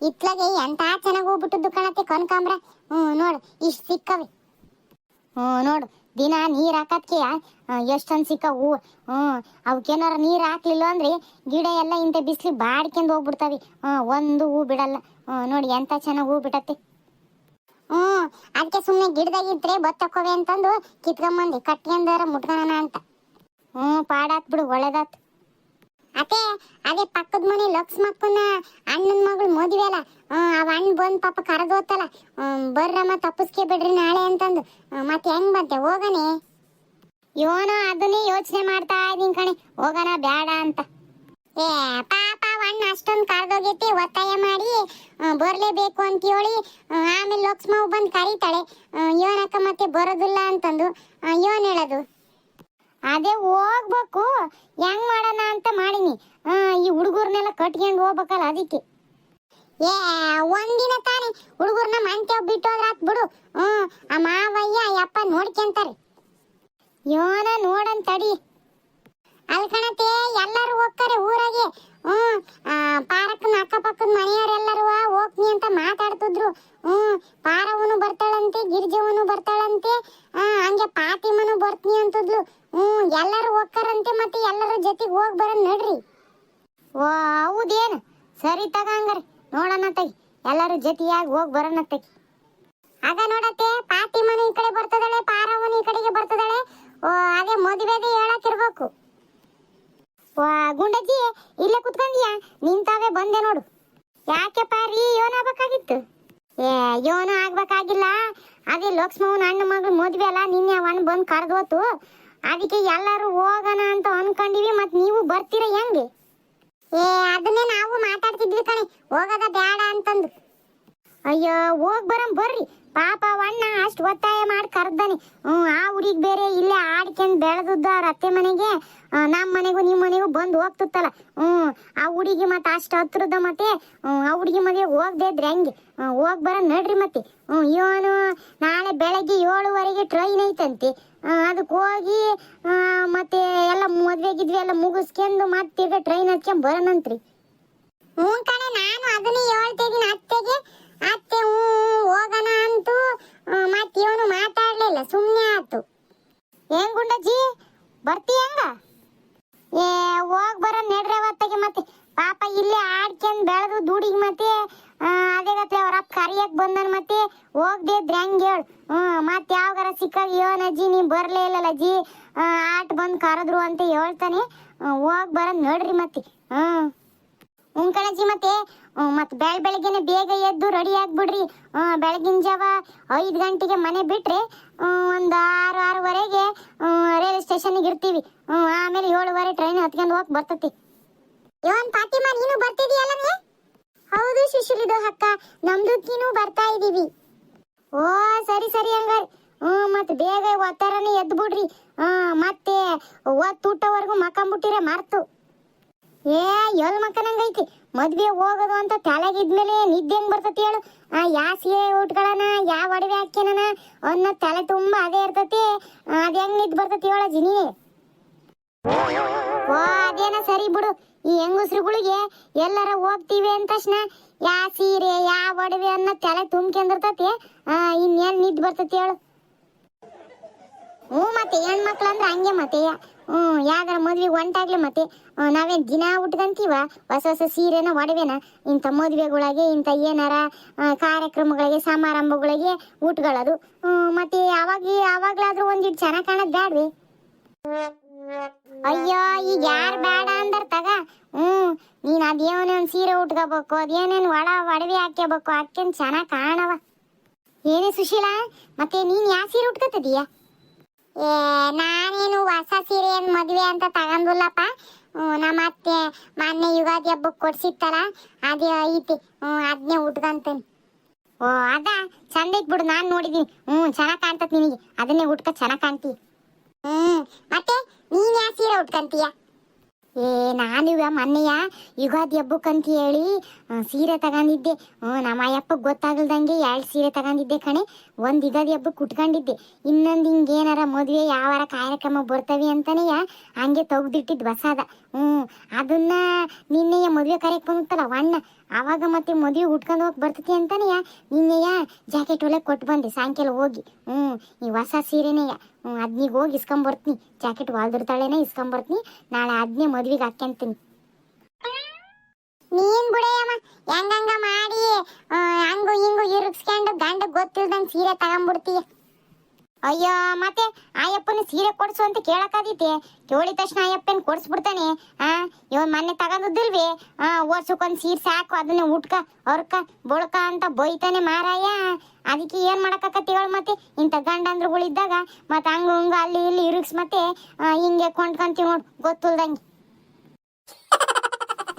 ಇತ್ಲಾಗೆ ಎಂತ ಚೆನ್ನಾಗಿ ಹೋಗ್ಬಿಟ್ಟು ಕಣತ್ತೆ ಕನಕಾಂಬ್ರ. ಹ್ಞೂ ನೋಡು, ಇಷ್ಟು ಸಿಕ್ಕವೆ. ಹ್ಞೂ ನೋಡು, ದಿನ ನೀರು ಹಾಕತ್ಕೆ ಎಷ್ಟೊಂದು ಸಿಕ್ಕ ಹೂವು. ಹ್ಞೂ ಅವಕ್ಕೇನಾರ ನೀರು ಹಾಕ್ಲಿಲ್ಲ ಅಂದ್ರೆ ಗಿಡ ಎಲ್ಲ ಇಂಥ ಬಿಸಿಲು ಬಾಡ್ಕೊಂಡು ಹೋಗ್ಬಿಡ್ತಾವೆ. ಹ್ಞೂ ಒಂದು ಹೂ ಬಿಡಲ್ಲ. ಹ್ಞೂ ನೋಡಿ ಎಂತ ಚೆನ್ನಾಗಿ ಹೂ ಬಿಡತ್ತೆ ಹ್ಞೂ ಅದಕ್ಕೆ ಸುಮ್ಮನೆ ಗಿಡದಾಗಿದ್ರೆ ಬತ್ತಕ್ಕೋವೆ ಅಂತಂದು ಕಿತ್ಕೊಂಬಂದು ಕಟ್ಕೊಂಡಾರ ಮುಟ್ಕೋಣ ಅಂತ. ಹ್ಞೂ ಪಾಡಾತ್ ಬಿಡು, ಒಳ್ಳೇದಾತ್. ಅತ್ತೆ, ಅದೇ ಪಕ್ಕದ ಮನೆ ಲಕ್ಷ್ಮಕ್ಕನ ಅಣ್ಣನ ಮಗಳು ಮದುವೆ ಅಲ್ಲ. ಅವ ಅಣ್ಣ ಬಂದು ಪಾಪ ಕರೆದೋತಲ್ಲ. ಬರ್ರಮ್ಮ ತಪ್ಪಿಸ್ಕೆ ಬಿಡ್ರಿ ನಾಳೆ ಅಂತಂದು. ಮತ್ತೆ ಹೆಂಗ್ ಬಂತೆ ಹೋಗನೆ. ಯೋನ, ಅದನ್ನೇ ಯೋಚನೆ ಮಾಡ್ತಾ ಇದೀನಿ ಕಣೆ. ಹೋಗೋಣ ಬೇಡ ಅಂತ. ಏ, ಪಾಪ ಅಣ್ಣ ಅಷ್ಟೊಂದು ಕರೆದೋಗೈತಿ, ಒತ್ತಾಯ ಮಾಡಿ ಬರಲೇಬೇಕು ಅಂತ ಹೇಳಿ ಆಮೇಲೆ ಲಕ್ಷ್ಮವ್ ಬಂದು ಕರೀತಾಳೆ. ಯೋನಕ್ಕ ಮತ್ತೆ ಬರೋದಿಲ್ಲ ಅಂತಂದು. ಯೋನ್ ಹೇಳೋದು? ಅದೇ ಹೋಗ್ಬೇಕು. ಹೆಂಗ್ ಮಾಡೋಣ ಅಂತ ಮಾಡೀನಿ. ಈ ಹುಡುಗರ್ನೆಲ್ಲ ಕಟ್ಕೊಂಡು ಹೋಗ್ಬೇಕಲ್ಲ ಅದಕ್ಕೆ. ಏ, ಒಂದಿನ ತಾನೇ ಹುಡುಗರ್ನ ಮಂತೆ ಬಿಟ್ಟು ಹೋದ್ರಾತ್ ಬಿಡು. ಹ್ಮ್ ಆ ಮಾವಯ್ಯ ಅಪ್ಪ ನೋಡ್ಕೊಂತಾರೆ. ಯೋನ ನೋಡನ್ ತಡಿ. ಅಲ್ ಕಣತೆ ಎಲ್ಲರೂ ಹೋಗ್ತಾರೆ ಊರಾಗೆ ಹ್ಮ್ ಆ, ಪಾರಕ್ಕನ ಅಕ್ಕಪಕ್ಕದ ಮನೆಯವರೆಲ್ಲರೂ ಹೋಗ್ತೀನಿ ಅಂತ ಮಾತಾಡ್ತಿದ್ರು ಹ್ಮ್ ಪಾರವನು ಬರ್ತಾಳಂತೆ ಗಿರ್ಜವನು ಬರ್ತಾಳಂತೆ ಆ, ಹಂಗೆ ಪಾತಿಮನು ಬರ್ತೀನಿ ಅಂತದ್ಲು ಹ್ಮ್ ಎಲ್ಲರೂ ಹೋಗ್ತಾರಂತೆ ಮತ್ತೆ ಎಲ್ಲರ ಜೊತೆಗೆ ಹೋಗ್ ಬರೋಣ ನಡ್ರಿ ಓ ಹೌದೇನು ಸರಿ ತಗಂಗಾರೆ ನೋಡೋಣ ತಗಿ ಎಲ್ಲರೂ ಜೊತೆಯಾಗಿ ಹೋಗಿ ಬರೋಣ ತಗಿ ಆಗ ನೋಡತ್ತೆ ಪಾತಿಮನು ಈ ಕಡೆ ಬರ್ತದಾಳೆ ಪಾರವನು ಈ ಕಡೆಗೆ ಬರ್ತದಾಳೆ ಓ ಅದೇ ಮದುವೆದೆ ವಾ, ಗುಂಡಜ್ಜಿ, ಇಲ್ಲೇ ಕುತ್ಕೊಂಡಿಯಾ? ನಿಂತಾವೆ ಬಂದೆ ನೋಡು. ಯಾಕೆ ಪಾರಿ ಯೋನ ಆಗ್ಬೇಕಾಗಿತ್ತು? ಏ, ಯೋನ ಆಗ್ಬೇಕಾಗಿಲ್ಲ. ಅದೇ ಲಕ್ಷ್ಮವನ ಅಣ್ಣ ಮಗಳು ಮದ್ವೆ ಅಲ್ಲ, ನಿನ್ನೆ ಅವನ್ ಬಂದು ಕರೆದೋತು. ಅದಕ್ಕೆ ಎಲ್ಲರೂ ಹೋಗೋಣ ಅಂತ ಅನ್ಕೊಂಡಿವಿ, ಮತ್ ನೀವು ಬರ್ತೀರ ಹೆಂಗೆ? ಏ, ಅದನ್ನೇ ನಾವು ಮಾತಾಡ್ತಿದ್ವಿ ಕಣೆ. ಹೋಗದ ಬೇಡ ಅಂತಂದು. ಅಯ್ಯೋ, ಹೋಗ್ ಬರಂ ಬರ್ರಿ. ಪಾಪ ಅಣ್ಣ, ಅಷ್ಟು ಒತ್ತಾಯ ಮಾಡಿ ಕರ್ದಾನೆ. ಹ್ಮ್, ಆ ಹುಡುಗಿ ಬೇರೆ ಇಲ್ಲೇ ಆಡ್ಕೊಂಡು ಬೆಳೆದದ್ದ ಅವ್ರ ಅತ್ತೆ ಮನೆಗೆ ನಮ್ಮ ನಮ್ ಮನೆಗೂ ನಿಮ್ಮ ಮನೆಗೂ ಬಂದು ಹೋಗ್ತಿತ್ತಲ್ಲ. ಹ್ಮ್, ಆ ಹುಡುಗಿ ಮತ್ತೆ ಅಷ್ಟು ಹತ್ರದ ಮತ್ತೆ ಆ ಹುಡುಗಿ ಮನೆಗೆ ಹೋಗ್ದೇ ಇದ್ರೆ ಹಂಗೆ? ಹೋಗಿ ಬರ ನಡ್ರಿ ಮತ್ತೆ. ಹ್ಮ್, ಇವನು ನಾಳೆ ಬೆಳಗ್ಗೆ ಏಳುವರೆಗೆ ಟ್ರೈನ್ ಐತಂತೆ. ಅದಕ್ಕೆ ಹೋಗಿ ಮತ್ತೆ ಎಲ್ಲ ಮದ್ವೆ ಗಿದ್ವಿ ಎಲ್ಲ ಮುಗಿಸ್ಕೊಂಡು ಮತ್ತೆ ಟ್ರೈನ್ ಹಚ್ಕೊಂಡ್ ಬರೋಣಂತ್ರಿ ಹ್ಞೂ ಕಣೆ, ನಾನು ಅದನ್ನೇ ಹೇಳ್ತಾ ಇದೀನಿ ಅತ್ತೆಗೆ. ಅತ್ತೆ ಹೋಗೋಣ ಅಂತು ಮತ್ತೆ ಇವನು ಮಾತಾಡಲಿಲ್ಲ ಸುಮ್ಮನೆ ಆತು. ಏನ್ ಗುಂಡಜ್ಜಿ, ಬರ್ತಿ ಹೆಂಗ? ಏ, ಹೋಗ್ ಬರ ನೆಡ್ರೆ ಅವತ್ತಿಗೆ ಮತ್ತೆ. ಪಾಪ ಇಲ್ಲಿ ಆಡ್ಕೊಂಡ್ ಬೆಳೆದು ದುಡಿಗೆ ಮತ್ತೆ ಅದೇ ಗತ್ತೆ ಅವರಪ್ಪ ಕರಿಯಕ್ ಬಂದನ್ ಮತ್ತೆ. ಹೋಗ್ದೆ ಇದ್ರೆ ಹೆಂಗ್ ಹೇಳು? ಹ್ಮ್ ಮತ್ತೆ ಯಾವಾಗಾರ ಸಿಕ್ಕಾಗ ಯೋನ್ ಅಜ್ಜಿ ನೀ ಬರ್ಲೇ ಇಲ್ಲಲ್ಲ ಅಜ್ಜಿ. ಆಟ ಬಂದ್ ಕರೆದ್ರು ಅಂತ ಹೇಳ್ತಾನೆ. ಹೋಗ್ ಬರ ನೋಡ್ರಿ ಮತ್ತೆ. ಹ್ಮ್ ಹ್ಞೂ ಮತ್ತೆ ಮತ್ತೆ ಬೆಳ ಬೆಳಗ್ಗೆನೆ ಬೇಗ ಎದ್ದು ರೆಡಿ ಆಗ್ಬಿಡ್ರಿ. ಬೆಳಗಿನ ಜಾವ ಐದು ಗಂಟೆಗೆ ಮನೆ ಬಿಟ್ರೆ ಒಂದು ಆರು, ಆರೂವರೆಗೆ ರೈಲ್ವೆ ಸ್ಟೇಷನ್ಗೆ ಇರ್ತೀವಿ. ಆಮೇಲೆ ಏಳುವರೆ ಟ್ರೈನ್ ಹತ್ಕೊಂಡು ಹೋಗಿ ಬರ್ತತಿ. ಇವನ್ ಪಾತಿಮಾ ನೀನು ಬರ್ತಿದೀಯಲ್ಲ ಹೌದು ಶಿಶುಲಿದು ಅಕ್ಕ, ನಮ್ದು ನೀನು ಬರ್ತಾ ಇದೀವಿ. ಓ, ಸರಿ ಸರಿ ಹಂಗಾರೆ. ಹ್ಮ್, ಮತ್ತೆ ಬೇಗ ಒತ್ತಾರನೇ ಎದ್ದು ಬಿಡ್ರಿ. ಮತ್ತೆ ಒತ್ತು ಊಟವರೆಗೂ ಮಕ್ಕಂಬಿಟ್ಟಿರ ಮರ್ತು. ಏ ಎಲ್ ಮಕ್ಕನಂಗೈತಿ ಮದ್ವೆ ಹೋಗೋದು ಅಂತ ತಲೆಗಿದ್ಮೇಲೆ ನಿದ್ದೆ ಹೆಂಗ್ ಬರ್ತತಿ ಹೇಳು? ಆ, ಯಾ ಸೀರೆ ಉಟ್ಕೊಳ್ಳೋಣ ಯಾವ ಒಡವೆ ಹಾಕ್ಯನ ಅನ್ನೋ ತಲೆ ತುಂಬಾ ಅದೇ ಇರ್ತತಿ. ಅದ್ ಹೆಂಗ್ ನಿದ್ ಬರ್ತತಿ ಹೇಳ ಜಿನಿ? ಓ, ಅದೇನ ಸರಿ ಬಿಡು. ಈ ಹೆಂಗಸ್ರುಗಳಿಗೆ ಎಲ್ಲರ ಹೋಗ್ತೀವಿ ಅಂತ ತಕ್ಷಣ ಯಾ ಸೀರೆ, ಯಾ ಒಡವೆ ಅನ್ನೋ ತಲೆ ತುಂಬ್ಕೊಂಡಿರ್ತತಿ ಇನ್ನೇನ್ ನಿದ್ ಬರ್ತತಿ ಹೇಳು. ಹ್ಞೂ ಮತ್ತೆ ಹೆಣ್ಮಕ್ಳು ಅಂದ್ರೆ ಹಂಗೆ ಮತ್ತೆ ಹ್ಞೂ ಯಾವ್ದಾರ ಮದ್ವೆಗೆ ಒಂಟಾಗ್ಲಿ ಮತ್ತೆ ನಾವೇನ್ ದಿನ ಉಟ್ಕಂತೀವ ಹೊಸ ಹೊಸ ಸೀರೆನ ಒಡವೆನ? ಇಂಥ ಮದುವೆಗಳಿಗೆ ಇಂಥ ಏನಾರ ಕಾರ್ಯಕ್ರಮಗಳಿಗೆ ಸಮಾರಂಭಗಳಿಗೆ ಉಟ್ಕೊಳ್ಳೋದು ಹ್ಮ್, ಮತ್ತೆ ಯಾವಾಗ ಅವಾಗ್ಲಾದ್ರೂ ಒಂದಿಟ್ಟು ಚೆನ್ನಾಗಿ ಕಾಣೋದು ಬ್ಯಾಡ್ರಿ ಅಯ್ಯೋ ಈಗ ಯಾರು ಬೇಡ ಅಂದರ್ ತಗ? ಹ್ಮ್ ನೀನ್ ಒಂದ್ ಸೀರೆ ಉಟ್ಕೋಬೇಕು ಅದೇನೇನ್ ಒಳ ಒಡವೆ ಹಾಕ್ಯಬೇಕು ಹಾಕ್ಯಂದ್ ಚೆನ್ನಾಗ್ ಕಾಣವ. ಏನೇ ಸುಶೀಲಾ ಮತ್ತೆ ನೀನ್ ಯಾವ ಸೀರೆ ಉಟ್ಕೋತಿದೀಯ? ಏ ನಾನೇನು ಅಂತ ತಗೊಂಡಿಲ್ಲಪ್ಪ. ನಮ್ಮ ಅತ್ತೆ ಮೊನ್ನೆ ಯುಗಾದಿ ಹಬ್ಬಕ್ಕೆ ಕೊಡ್ಸಿತ್ತಲ್ಲ, ಅದೇ ಐತಿ. ಅದನ್ನೇ ಉಟ್ಕೊಂತೀನಿ. ಓ, ಅದ ಚಂದ ಬಿಡು, ನಾನ್ ನೋಡಿದೀನಿ. ಹ್ಮ್ ಚೆನ್ನಾಗಿ ಕಾಣ್ತತ್ ನಿನಗೆ. ಅದನ್ನೇ ಉಟ್ಕ, ಚೆನ್ನಾಗಿ ಕಾಣ್ತಿ. ಹ್ಮ್ ಮತ್ತೆ ನೀನು ಯಾವ ಸೀರೆ ಉಟ್ಕಂತೀಯ? ಏ ನಾನು ಇವ ಮೊನ್ನೆಯ ಯುಗಾದಿ ಹಬ್ಬಕ್ಕಂತ ಹೇಳಿ ಸೀರೆ ತಗೊಂಡಿದ್ದೆ. ನಮ್ಮ ಅಯ್ಯಪ್ಪಗೆ ಗೊತ್ತಾಗಲ್ದಂಗೆ ಎರಡು ಸೀರೆ ತಗೊಂಡಿದ್ದೆ ಕಣೆ. ಒಂದು ಯುಗಾದಿ ಹಬ್ಬಕ್ಕೆ ಉಟ್ಕೊಂಡಿದ್ದೆ. ಇನ್ನೊಂದು ಹಿಂಗೇನಾರ ಮದುವೆ ಯಾವಾರ ಕಾರ್ಯಕ್ರಮ ಬರ್ತವೆ ಅಂತಾನೆ ಹಂಗೆ ತೆಗ್ದಿಟ್ಟಿದ್ದು ಹೊಸಾದ ಹ್ಞೂ ಅದನ್ನ ನಿನ್ನೆಯ ಮದುವೆ ಕರೆಯಕ್ಕೆ ಬಂದಿತ್ತಲ್ಲ ಅಣ್ಣ ಅವಾಗ ಮತ್ತೆ ಮದುವೆ ಉಟ್ಕೊಂಡು ಹೋಗಿ ಬರ್ತೈತಿ ಅಂತಾನೆಯ ನಿನ್ನೆಯ ಜಾಕೆಟ್ ಒಳಗೆ ಕೊಟ್ಟು ಬಂದೆ, ಸಾಯಂಕಾಲ ಹೋಗಿ. ಹ್ಞೂ ಈ ಹೊಸ ಸೀರೆನೆಯ ಹ್ಞೂ ಅದ್ನಿಗೆ ಹೋಗಿ ಇಸ್ಕೊಂಬರ್ತೀನಿ ಜಾಕೆಟ್ ಹೊಲ್ದಿರ್ತಾಳೇನೆ ಇಸ್ಕೊಂಬರ್ತೀನಿ ನಾಳೆ ಅದನ್ನೇ ಮದ್ವೆಗೆ ಹಾಕ್ಯಂತೀನಿ. ನೀನ್ ಬಿಡಯ್ಯಮ್ಮ, ಹೆಂಗಂಗ ಮಾಡಿ ಹಂಗೋ ಹಂಗು ಇರುಗಿಸ್ಕೊಂಡು ಗಂಡ ಗೊತ್ತಿಲ್ದಂಗೆ ಸೀರೆ ತಗೊಂಡ್ಬಿಡ್ತೀಯ ಅಯ್ಯೋ, ಮತ್ತೆ ಆಯಪ್ಪನ ಸೀರೆ ಕೊಡ್ಸು ಅಂತ ಕೇಳಕ್ಕಾದೀತೆ ಕೇಳಿದ ತಕ್ಷಣ ಆಯಪ್ಪನ ಕೊಡ್ಸ್ಬಿಡ್ತಾನೆ. ಆ, ಇವ್ ಮೊನ್ನೆ ತಗೊಂಡಿದ್ದಿಲ್ವಿ? ಆ, ವರ್ಷಕ್ಕೊಂದ್ ಸೀರೆ ಸಾಕು, ಅದನ್ನ ಉಟ್ಕ ಅವ್ರಕ ಬೊಳ್ಕ ಅಂತ ಬೈತಾನೆ ಮಾರಾಯ. ಅದಕ್ಕೆ ಏನ್ ಮಾಡಕ್ಕಾಕತ್ತಿ ಹೇಳು ಮತ್ತೆ? ಇಂಥ ಗಂಡಂದ್ರುಗಳಿದ್ದಾಗ ಮತ್ತೆ ಹಂಗ ಹಂಗ ಅಲ್ಲಿ ಇಲ್ಲಿ ಇರುಗ್ಸ್ ಮತ್ತೆ ಹಿಂಗೆ ಕೊಂಡ್ಕೊಂತೀವಿ ನೋಡು, ಗೊತ್ತಿಲ್ದಂಗೆ.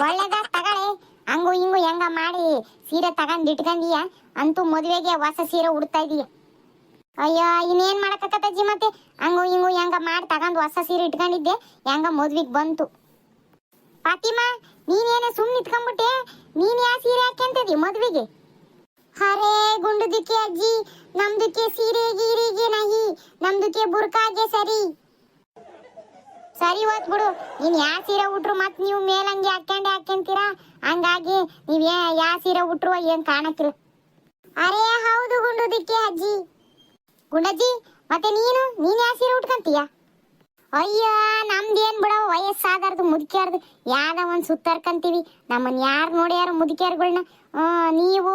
ಒಳ್ಳೇದ ತಗಳೆ ಹಂಗು ಹಿಂಗು ಹೆಂಗ ಮಾಡಿ ಸೀರೆ ತಗೊಂಡ್ ಇಟ್ಕೊಂಡಿಯ? ಅಂತೂ ಮದುವೆಗೆ ಹೊಸ ಸೀರೆ ಉಡ್ತಾ ಇದೀಯ. ಅಯ್ಯೋ, ಇನ್ನೇನ್ ಮಾಡಕತ್ತಜ್ಜಿ ಮತ್ತೆ? ಹಂಗು ಹಿಂಗು ಹೆಂಗ ಮಾಡಿ ತಗೊಂಡ್ ಹೊಸ ಸೀರೆ ಇಟ್ಕೊಂಡಿದ್ದೆ. ಹೆಂಗ ಮದ್ವಿಗ್ ಬಂತು. ಫಾತಿಮಾ, ನೀನೇನ ಸುಮ್ಮನೆ ಇಟ್ಕೊಂಡ್ಬಿಟ್ಟೆ ನೀನ್ ಯಾವ ಸೀರೆ ಹಾಕ್ಯಂತದಿ ಮದ್ವಿಗೆ? ಹರೇ ಗುಂಡುದಿಕ್ಕೆ ಅಜ್ಜಿ, ನಮ್ದಕ್ಕೆ ಸೀರೆ ಗೀರಿಗೆ ನಹಿ, ನಮ್ದಕ್ಕೆ ಬುರ್ಕಾಗೆ ಸರಿ. ಸರಿ ಹೋತ್ ಬಿಡು. ನೀನ್ ಯಾ ಸೀರೆ ಉಟ್ರು ಮತ್ ನೀವು ಮೇಲಂಗಿ ಹಾಕ್ಯಂಡೆ ಹಾಕ್ಯಂತೀರಾ? ಹಂಗಾಗಿ ನೀವ್ ಯಾ ಸೀರೆ ಉಟ್ರು ಏನ್ ಕಾಣಕ್ಕಿಲ್ಲ. ಅರೇ, ಹೌದು ಗುಂಡುದಿಕ್ಕೆ ಅಜ್ಜಿ. ಗುಂಡಜ್ಜಿ, ಮತ್ತೆ ನೀನು? ನೀನ್ ಯಾವ ಸೀರೆ ಉಟ್ಕಂತೀಯ? ಅಯ್ಯೋ, ನಮ್ದೇನ್ ಬಿಡ ವಯಸ್ಸಾದಾರ್ದು ಮುದುಕಿಯಾರ್ದು? ಯಾವ್ದ ಒಂದ್ ಸುತ್ತರ್ಕಂತೀವಿ? ನಮ್ಮನ್ ಯಾರು ನೋಡ್ಯಾರ ಮುದುಕಿಯಾರ್ಗಳ್ನ? ಆ, ನೀವು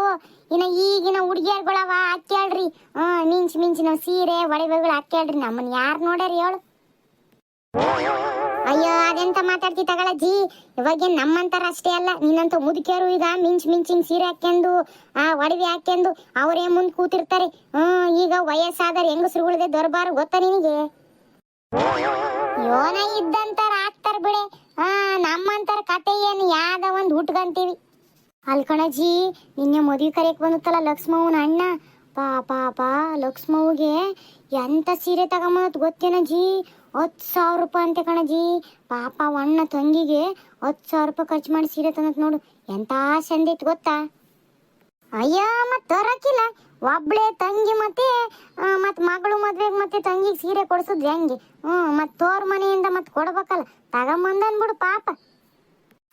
ಇನ್ನ ಈಗಿನ ಹುಡುಗಿಯರ್ಗಳವ ಹಾಕ್ಯಾಳ್ರಿ. ಹ್ಮ್ ಮಿಂಚ್ ಮಿಂಚಿನ ಸೀರೆ, ಒಡವೆಗಳು ಹಾಕ್ಯಾಳ್ರಿ. ನಮ್ಮನ್ ಯಾರು ನೋಡ್ಯಾರ ಹೇಳು. ಅಯ್ಯೋ, ಅದೆಂತ ಮಾತಾಡ್ತಿ ಜಿ ಇವಾಗ ನಮ್ಮಂತರ ಅಷ್ಟೇ ಅಲ್ಲ, ನಿನ್ನಂತ ಮುದುಕಿಯರು ಈಗ ಮಿಂಚ್ ಮಿಂಚಿನ ಸೀರೆ ಹಾಕ್ಯಂದು, ಆ, ಒಡವೆ ಹಾಕ್ಯಂದು ಅವರೇ ಮುಂದೆ ಕೂತಿರ್ತಾರೆ. ಹ್ಮ್ ಈಗ ವಯಸ್ಸಾದರೆ ಹೆಂಗಸರುಗಳದೆ ದೊರಬಾರು ಗೊತ್ತಾ ನಿನಗೆ? ಯೋನ ಇದ್ದಂತಾರ ಆಗ್ತಾರ ಬಿಡೆ. ಆ, ನಮ್ಮಂತರ ಕತೆ ಏನು ಯಾದ ಒಂದ್ ಹುಟ್ಕಂತೀವಿ ಅಲ್ಕಣಜಿ ನಿನ್ನೆ ಮದುವೆ ಕರೆಯಕ್ ಬಂದತ್ತಲ್ಲ ಲಕ್ಷ್ಮವ್ವನ ಅಣ್ಣ? ಪಾ ಪಾ ಲಕ್ಷ್ಮವ್ಗೆ ಎಂತ ಸೀರೆ ಗೊತ್ತೇನ ಗೊತ್ತೇನಜ್ಜಿ? ಹತ್ತು ಸಾವಿರ ರೂಪಾಯಿ ಅಂತೆ ಕಣಜಿ. ಪಾಪ ಅಣ್ಣ ತಂಗಿಗೆ ಹತ್ತು ಸಾವಿರ ರೂಪಾಯಿ ಖರ್ಚು ಮಾಡಿ ಸೀರೆ ತಂದತ್ ನೋಡು. ಎಂತ ಚಂದ ಇತ್ತು ಗೊತ್ತಾ? ಅಯ್ಯ, ಮತ್ತೆ ತರಕಿಲ್ಲ ಒಬ್ಳೆ ತಂಗಿ ಮತ್ತೆ ಮತ್ತೆ ಮಗಳು ಮದ್ವೆಗೆ ಮತ್ತೆ ತಂಗಿಗೆ ಸೀರೆ ಕೊಡ್ಸುದ್ ಹೆಂಗೆ? ಹ್ಞೂ ಮತ್ತೆ ತೋರ್ ಮನೆಯಿಂದ ಮತ್ತೆ ಕೊಡ್ಬೇಕಲ್ಲ. ತಗೊಂಬಂದನ್ಬಿಡು ಪಾಪ.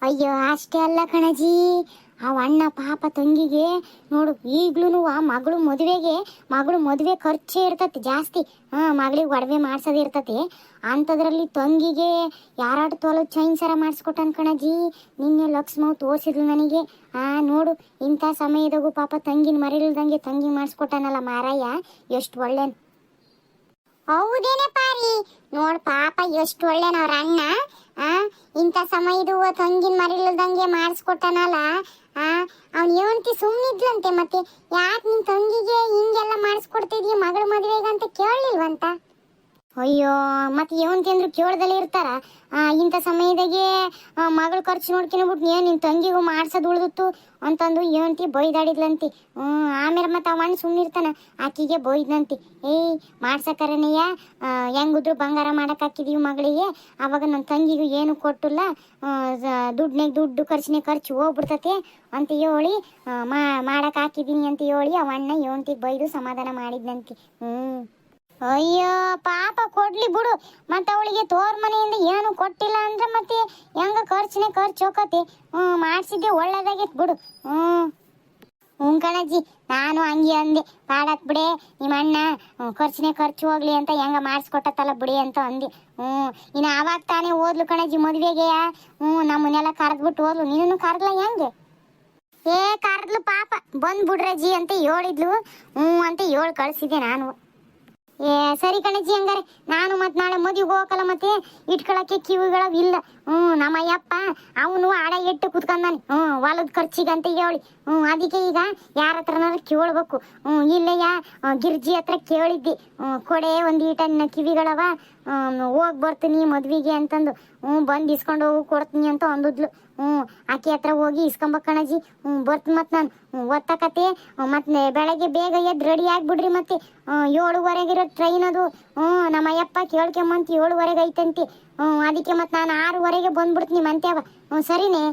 ಅಯ್ಯೋ, ಅಷ್ಟೇ ಅಲ್ಲ ಕಣಜಿ. ಆ ಅಣ್ಣ ಪಾಪ ತಂಗಿಗೆ, ನೋಡು ಈಗ್ಲೂ ಆ ಮಗಳು ಮದುವೆಗೆ, ಮಗಳು ಮದುವೆ ಖರ್ಚೇ ಇರ್ತತಿ ಜಾಸ್ತಿ. ಹಾ, ಮಗಳಿಗೆ ಒಡವೆ ಮಾಡ್ಸೋದು ಇರ್ತತಿ. ಅಂಥದ್ರಲ್ಲಿ ತಂಗಿಗೆ ಯಾರಾಡು ತೋಲು ಚೈನ್ ಸರ ಮಾಡಿಸ್ಕೊಟ್ಟನ್ ಕಣಜಿ. ನಿನ್ನೆ ಲಕ್ಷ್ಮವ್ ತೋರಿಸಿದ್ಲು ನನಗೆ. ಆ, ನೋಡು, ಇಂಥ ಸಮಯದಾಗೂ ಪಾಪ ತಂಗಿನ ಮರಿಲ್ದಂಗೆ ತಂಗಿ ಮಾಡಿಸ್ಕೊಟ್ಟಾನಲ್ಲ ಮಾರಾಯ. ಎಷ್ಟು ಒಳ್ಳೆನ್ ಹೌದೇನೆ ಪಾರಿ. ನೋಡ್ ಪಾಪ ಎಷ್ಟು ಒಳ್ಳೆನವ್ರ ಅಣ್ಣ ಆ? ಇಂಥ ಸಮಯದು ತಂಗಿನ ಮರಿಲ್ದಂಗೆ ಮಾಡಿಸ್ಕೊಟ್ಟಾನಲ್ಲ, ಆ? ಅವ್ನ ಏವಂತಿ ಸುಮ್ಮನಿದ್ಲಂತೆ ಮತ್ತೆ, ಯಾಕೆ ನಿನ್ ತಂಗಿಗೆ ಹಿಂಗೆಲ್ಲ ಮಾಡಿಸ್ಕೊಡ್ತಿದ್ಯ ಮಗಳ ಮದುವೆಗಂತ ಕೇಳಲಿಲ್ವಂತ? ಅಯ್ಯೋ ಮತ್ತೆ ಏವಂತಿ ಅಂದ್ರು ಕೇಳ್ದಲ್ಲಿ ಇರ್ತಾರ? ಇಂಥ ಸಮಯದಾಗೆ ಮಗಳ ಖರ್ಚು ನೋಡ್ಕೊಂಡ್ಬಿಟ್ಟು ಏನ್ ನಿನ್ ತಂಗಿಗೂ ಮಾಡ್ಸೋದು ಉಳ್ದಿತ್ತು ಅಂತಂದು ಏವಂತಿ ಬೈದಾಡಿದ್ಲಂತಿ. ಹ್ಞೂ ಆಮೇಲೆ ಮತ್ತೆ ಅವ ಅಣ್ಣ ಸುಮ್ಮನಿರ್ತಾನ ಆಕಿಗೆ ಬೈದ್ನಂತಿ. ಏಯ್ ಮಾಡ್ಸಕರನೆಯ ಹೆಂಗಿದ್ರು ಬಂಗಾರ ಮಾಡಕ್ ಹಾಕಿದೀವಿ ಮಗಳಿಗೆ. ಅವಾಗ ನನ್ನ ತಂಗಿಗೂ ಏನು ಕೊಟ್ಟಿಲ್ಲ. ದುಡ್ಡನೇ ದುಡ್ಡು ಖರ್ಚಿನ ಖರ್ಚು ಹೋಗ್ಬಿಡ್ತತೆ ಅಂತ ಹೇಳಿ ಆ, ಮಾ- ಮಾಡಕ್ ಹಾಕಿದೀನಿ ಅಂತ ಹೇಳಿ ಅವ ಅಣ್ಣ ಬೈದು ಸಮಾಧಾನ ಮಾಡಿದ್ನಂತಿ. ಹ್ಮ್ ಅಯ್ಯೋ, ಪಾಪ ಕೊಡ್ಲಿ ಬಿಡು. ಮತ್ತೆ ಅವಳಿಗೆ ತೋರ್ ಮನೆಯಿಂದ ಏನು ಕೊಟ್ಟಿಲ್ಲ ಅಂದ್ರೆ ಮತ್ತೆ ಹೆಂಗ ಖರ್ಚನೆ ಖರ್ಚು ಹೋಗತಿ ಹ್ಮ್, ಮಾಡ್ಸಿದ್ದೆ ಒಳ್ಳೇದಾಗೈತೆ ಬಿಡು. ಹ್ಮ್. ಹ್ಞೂ ಕಣಜ್ಜಿ, ನಾನು ಹಂಗೆ ಅಂದೆ. ಪಾಡತ್ ಬಿಡೆ, ನಿಮ್ಮ ಅಣ್ಣ ಖರ್ಚನೆ ಖರ್ಚಿನ ಖರ್ಚು ಹೋಗ್ಲಿ ಅಂತ ಹೆಂಗ ಮಾಡಿಸ್ಕೊಟ್ಟತ್ತಲ್ಲ ಬಿಡಿ ಅಂತ ಅಂದೆ. ಹ್ಞೂ ಇನ್ನು ಆವಾಗ ತಾನೇ ಓದ್ಲು ಕಣಜ್ಜಿ ಮದುವೆಗೆ. ಹ್ಞೂ ನಮ್ಮನ್ನೆಲ್ಲ ಕರೆದ್ಬಿಟ್ಟು ಓದ್ಲು. ನೀನು ಕರೆದ್ಲ ಹೆಂಗೆ? ಏ, ಕರೆದ್ಲು ಪಾಪ. ಬಂದ್ಬಿಡ್ರಜ್ಜಿ ಅಂತ ಹೇಳಿದ್ಲು. ಹ್ಞೂ ಅಂತ ಹೇಳಿ ಕಳ್ಸಿದ್ದೆ ನಾನು. ಏ, ಸರಿ ಕಣಜ್ಜಿ ಹಂಗಾರೆ. ನಾನು ಮತ್ತೆ ನಾಳೆ ಮದುವೆಗೆ ಹೋಗಕಲ್ಲ ಮತ್ತೆ ಇಟ್ಕೊಳಕ್ಕೆ ಕಿವಿಗಳ ಇಲ್ಲ. ಹ್ಮ್ ನಮ್ಮ ಅಯ್ಯಪ್ಪ ಅವನು ಆಡ ಇಟ್ಟು ಕುತ್ಕೊಂಡಾನೆ. ಹ್ಮ್, ಹೊಲದ ಖರ್ಚಿಗಂತ ಹೇಳಿ. ಹ್ಮ್, ಅದಕ್ಕೆ ಈಗ ಯಾರ ಹತ್ರನಾದ್ರು ಕೇಳ್ಬೇಕು. ಹ್ಮ್, ಇಲ್ಲಯ್ಯ ಗಿರ್ಜಿ ಹತ್ರ ಕೇಳಿದ್ದಿ. ಹ್ಮ್, ಕೊಡೆ ಒಂದ್ ಈಟನ್ನ ಕಿವಿಗಳವ. ಹೋಗ್ ಬರ್ತೀನಿ ಮದ್ವಿಗೆ ಅಂತಂದು. ಹ್ಞೂ ಬಂದು ಇಸ್ಕೊಂಡು ಹೋಗಿ, ಕೊಡ್ತೀನಿ ಅಂತ ಅಂದಿದ್ಲು. ಹ್ಞೂ ಆಕೆ ಹತ್ರ ಹೋಗಿ ಇಸ್ಕೊಂಬ ಕಣಜಿ. ಹ್ಞೂ ಬರ್ತೀನಿ ಮತ್ತು ನಾನು. ಒತ್ತಕತೆ ಮತ್ತೆ ಬೆಳಗ್ಗೆ ಬೇಗ ಎದ್ದು ರೆಡಿ ಆಗಿಬಿಡ್ರಿ ಮತ್ತೆ. ಏಳುವರೆಗಿರೋ ಟ್ರೈನ್ ಅದು. ಹ್ಞೂ ನಮ್ಮ ಅಯ್ಯಪ್ಪ ಕೇಳ್ಕೊಂಬಂತ ಏಳುವರೆಗೆ ಐತಂತಿ. ಹ್ಞೂ ಅದಕ್ಕೆ ಮತ್ತೆ ನಾನು ಆರೂವರೆಗೆ ಬಂದ್ಬಿಡ್ತೀನಿ ಮಂತ್ಯಾವ. ಹ್ಞೂ ಸರಿನೇ?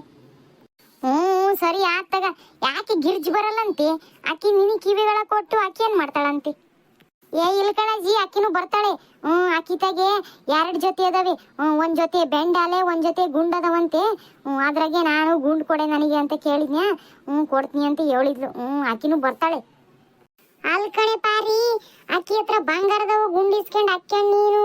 ಹ್ಞೂ ಸರಿ ಆತಾಗ ಯಾಕೆ ಗಿರ್ಜ್ ಬರಲ್ಲಂತೆ? ಆಕೆ ನಿನಗೆ ಕಿವಿಗಳ ಕೊಟ್ಟು ಆಕೆ ಏನು ಮಾಡ್ತಾಳಂತೆ? ಏ, ಇಲ್ಲ ಕಣಜ್ಜಿ ಅಕ್ಕಿನೂ ಬರ್ತಾಳೆ. ಹ್ಮ್ ಅಕ್ಕಿತಾಗೆ ಎರಡು ಜೊತೆ ಅದಾವೆ. ಹ್ಞೂ ಒಂದ್ ಜೊತೆ ಬೆಂಡಾಲೆ ಒಂದ್ ಜೊತೆ ಗುಂಡದವಂತೆ ಹ್ಞೂ ಅದ್ರಾಗೆ ನಾನು ಗುಂಡ್ ಕೊಡೆ ನನಗೆ ಅಂತ ಕೇಳಿದ್ನ್ಯಾ? ಹ್ಮ್, ಕೊಡ್ತೀನಿ ಅಂತ ಹೇಳಿದ್ಲು. ಹ್ಮ್, ಅಕ್ಕಿನೂ ಬರ್ತಾಳೆ. ಅಲ್ ಕಣೆ ಪಾರಿ, ಅಕ್ಕಿ ಹತ್ರ ಬಂಗಾರದವು ಗುಂಡಿಸ್ಕೊಂಡ್ ಅಕ್ಕಂಡ್ ನೀನು.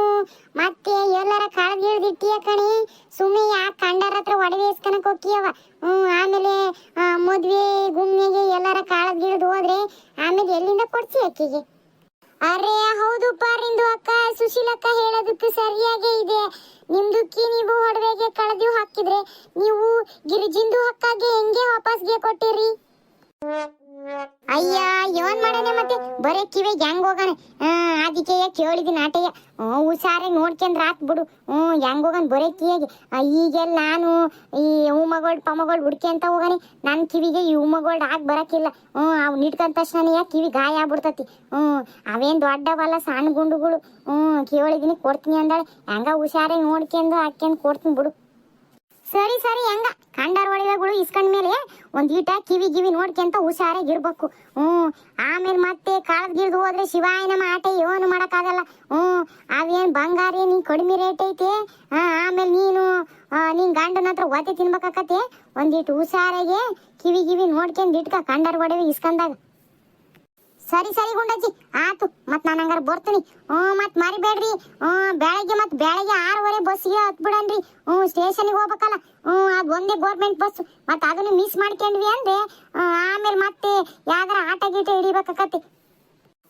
ಮತ್ತೆ ಎಲ್ಲರ ಕಳಗಿಳ್ದಿಟ್ಟಿಯ ಕಣಿ? ಸುಮ್ಮನೆ ಯಾಕೆ ಕಂಡರ ಹತ್ರ ಒಡವೆ ಇಸ್ಕನಕ್ ಹೋಗ್ತೀಯವ ಹ್ಮ್, ಆಮೇಲೆ ಮದ್ವೆ ಗುಮ್ಮೆಗೆ ಎಲ್ಲರ ಕಾಳಗಿಳ್ದು ಹೋದ್ರೆ ಆಮೇಲೆ ಎಲ್ಲಿಂದ ಕೊಡ್ಸಿ ಅಕ್ಕಿಗೆ? ಅರೆ ಹೌದು ಪಾರಿಂದು ಅಕ್ಕ ಸುಶೀಲಕ್ಕ ಹೇಳೋದಕ್ಕೆ ಸರಿಯಾಗೇ ಇದೆ. ನಿಮ್ದು ನೀವು ಒಡವೆಗೆ ಕಳೆದು ಹಾಕಿದ್ರೆ ನೀವು ಗಿರಿಜಿಂದು ಅಕ್ಕಗೆ ಹೆಂಗೆ ವಾಪಸ್ಗೆ ಕೊಟ್ಟಿರಿ? ಅಯ್ಯ, ಏನ್ ಮಾಡನೆ ಮತ್ತೆ? ಬರೇ ಕಿವಿ ಹೆಂಗ್ ಹೋಗಾನೆ? ಅದಕ್ಕೆಯ ಕೇಳಿದಿನ ಆಟಯ್ಯ ಹ್ಞೂ ಹುಷಾರಾಗಿ ನೋಡ್ಕೊಂಡ್ರ ಆತ್ ಬಿಡು. ಹ್ಞೂ ಹೆಂಗ್ ಹೋಗಾನ ಬರೇ ಕಿವಿಗೆ? ಈಗೆಲ್ಲ ನಾನು ಈ ಹೂಮಗೋಲ್ಡ್ ಪಮಗೋಲ್ಡ್ ಹುಡ್ಕೊಂತ ಹೋಗಾನೆ. ನನ್ನ ಕಿವಿಗೆ ಈ ಹೂಮಗೋಲ್ಡ್ ಹಾಕ್ ಬರಕಿಲ್ಲ. ಹ್ಞೂ ಅವ್ ನಿಟ್ಕೊಂಡ ತಕ್ಷಣ ಕಿವಿ ಗಾಯ ಆಗ್ಬಿಡ್ತತಿ? ಹ್ಞೂ ಅವೇನ್ ದೊಡ್ಡವಲ್ಲ, ಸಣ್ಣ ಗುಂಡುಗಳು? ಹ್ಞೂ ಕೇಳಿದಿನಿ, ಕೊಡ್ತೀನಿ ಅಂದಾಳೆ. ಹೆಂಗ ಹುಷಾರಾಗಿ ನೋಡ್ಕೊಂಡು ಹಾಕ್ಯಂಡ್ ಕೊಡ್ತೀನಿ ಬಿಡು. ಸರಿ ಸರಿ, ಹೆಂಗ? ಕಂಡಾರ್ ಒಡವೆಗಳು ಇಸ್ಕೊಂಡ ಮೇಲೆ. ಒಂದ್ ಈಟ ಕಿವಿ ಗಿವಿ ನೋಡ್ಕೊಂತ ಹುಷಾರಾಗಿ ಇರ್ಬೇಕು ಹ್ಮ್, ಆಮೇಲೆ ಮತ್ತೆ ಕಾಳದ್ ಗಿಳ್ದು ಹೋದ್ರೆ ಶಿವಾಯ ನಮ್ಮ ಆಟ ಏನು ಮಾಡಕ್ಕಾಗಲ್ಲ. ಹ್ಮ್, ಅವೇನ್ ಬಂಗಾರ ನೀನ್ ಕಡಿಮೆ ರೇಟ್ ಐತೆ. ಆಮೇಲೆ ನೀನು ನಿನ್ ಗಂಡನ ಹತ್ರ ಒತ್ತೆ ತಿನ್ಬೇಕಾಕತಿ ಒಂದಿಟ್ಟು ಹುಷಾರಾಗೆ ಕಿವಿ ಗಿವಿ ನೋಡ್ಕೊಂಡ್ ಇಟ್ಕ, ಕಂಡಾರ್ ಒಡವೆ ಇಸ್ಕೊಂಡಾಗ. ಸರಿ ಸರಿ ಗುಂಡಜ್ಜಿ ಆತು ಮತ್ ನಾನು ಹಂಗಾರ ಬರ್ತೀನಿ. ಹ್ಞೂ, ಮತ್ ಮರಿಬೇಡ್ರಿ. ಹ್ಞೂ, ಬೆಳಗ್ಗೆ ಮತ್ ಬೆಳಗ್ಗೆ ಆರೂವರೆ ಬಸ್ಸಿಗೆ ಹತ್ಬಿಡನ್ರಿ. ಹ್ಞೂ ಸ್ಟೇಷನ್ಗೆ ಹೋಗ್ಬೇಕಲ್ಲ. ಹ್ಞೂ, ಅದು ಒಂದೇ ಗೋರ್ಮೆಂಟ್ ಬಸ್ ಮತ್ ಅದನ್ನು ಮಿಸ್ ಮಾಡ್ಕೊಂಡ್ವಿ ಅಂದ್ರೆ ಆಮೇಲೆ ಮತ್ತೆ ಯಾವ್ದಾರ ಆಟ ಗೀಟ ಹಿಡಿಬೇಕಾಕತಿ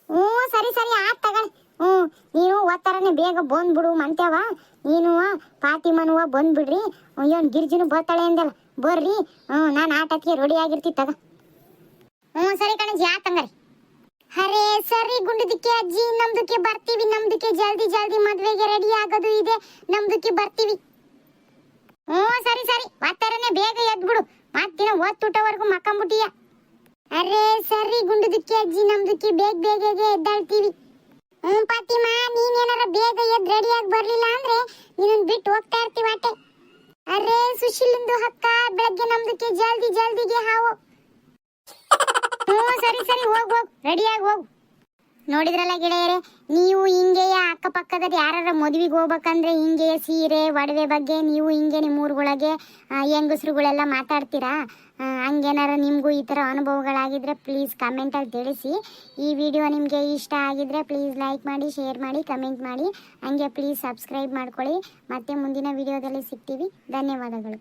ಹ್ಞೂ, ಸರಿ ಸರಿ ಆತ್ ತಗೊಳ್ಳಿ. ಹ್ಞೂ, ನೀನು ಒತ್ತರನೇ ಬೇಗ ಬಂದ್ಬಿಡು, ಮಂತ್ಯವ. ನೀನು ಪಾತಿಮನುವ ಬಂದ್ಬಿಡ್ರಿ. ಇವನ್ ಗಿರ್ಜಿನು ಬರ್ತಾಳೆ ಅಂದಲ್ಲ ಬರ್ರಿ. ಹ್ಞೂ, ನಾನು ಆಟಕ್ಕೆ ರೆಡಿ ಆಗಿರ್ತಿ, ತಗ. ಹ್ಞೂ, ಸರಿ ಕಣಜಿ ಆತಂಗಾರಿ ಅರೆ, ಸರಿ ಗುಂಡದಕ್ಕೆ ಅಜ್ಜಿ, ನಮ್ದಕ್ಕೆ ಬರ್ತೀವಿ, ನಮ್ದಕ್ಕೆ ಜಲ್ದಿ ಜಲ್ದಿ ಮದ್ವೆಗೆ ರೆಡಿ ಆಗೋದು ಇದೆ, ನಮ್ದಕ್ಕೆ ಬರ್ತೀವಿ. ಹ್ಞೂ, ಸರಿ ಸರಿ ಒತ್ತರನೆ ಬೇಗ ಎದ್ಬಿಡು. ಮತ್ತಿನ ಒತ್ತುಟವರೆಗೂ ಮಕ್ಕಂಬಿಟ್ಟಿಯ. ಅರೆ, ಸರಿ ಗುಂಡದಕ್ಕೆ ಅಜ್ಜಿ, ನಮ್ದಕ್ಕೆ ಬೇಗ ಬೇಗ ಎದ್ದಾಳ್ತೀವಿ. ಹ್ಞೂ, ಪಾತಿಮಾ, ನೀನೇನಾರ ಬೇಗ ಎದ್ದು ರೆಡಿಯಾಗಿ ಬರಲಿಲ್ಲ ಅಂದ್ರೆ ನೀನನ್ ಬಿಟ್ಟು ಹೋಗ್ತಾ ಇರ್ತೀವಿ ಅಟೆ ಅರೆ, ಸುಶೀಲಿಂದು ಹಕ್ಕ, ಬೆಳಗ್ಗೆ ನಮ್ದಕ್ಕೆ ಜಲ್ದಿ, ಜಲ್ದಿಗೆ ಹಾವು. ಸರಿ ಸರಿ, ಹೋಗ್ ಹೋಗ್ ರೆಡಿಯಾಗಿ ಹೋಗು. ನೋಡಿದ್ರಲ್ಲ ಗೆಳೆಯರೇ, ನೀವು ಹಿಂಗೆಯ ಅಕ್ಕಪಕ್ಕದಲ್ಲಿ ಯಾರ ಮದುವೆಗೆ ಹೋಗ್ಬೇಕಂದ್ರೆ ಹಿಂಗೆಯ ಸೀರೆ, ಒಡವೆ ಬಗ್ಗೆ ನೀವು ಹಿಂಗೆ ನಿಮ್ಮ ಊರುಗಳಿಗೆ ಹೆಂಗಸ್ರುಗಳೆಲ್ಲ ಮಾತಾಡ್ತೀರಾ? ಹಂಗೇನಾರು ನಿಮಗೂ ಈ ಥರ ಅನುಭವಗಳಾಗಿದ್ರೆ ಪ್ಲೀಸ್ ಕಮೆಂಟಲ್ಲಿ ತಿಳಿಸಿ. ಈ ವಿಡಿಯೋ ನಿಮಗೆ ಇಷ್ಟ ಆಗಿದ್ರೆ ಪ್ಲೀಸ್ ಲೈಕ್ ಮಾಡಿ ಶೇರ್ ಮಾಡಿ ಕಮೆಂಟ್ ಮಾಡಿ. ಹಂಗೆ ಪ್ಲೀಸ್ ಸಬ್ಸ್ಕ್ರೈಬ್ ಮಾಡ್ಕೊಳ್ಳಿ. ಮತ್ತೆ ಮುಂದಿನ ವಿಡಿಯೋದಲ್ಲಿ ಸಿಗ್ತೀವಿ. ಧನ್ಯವಾದಗಳು.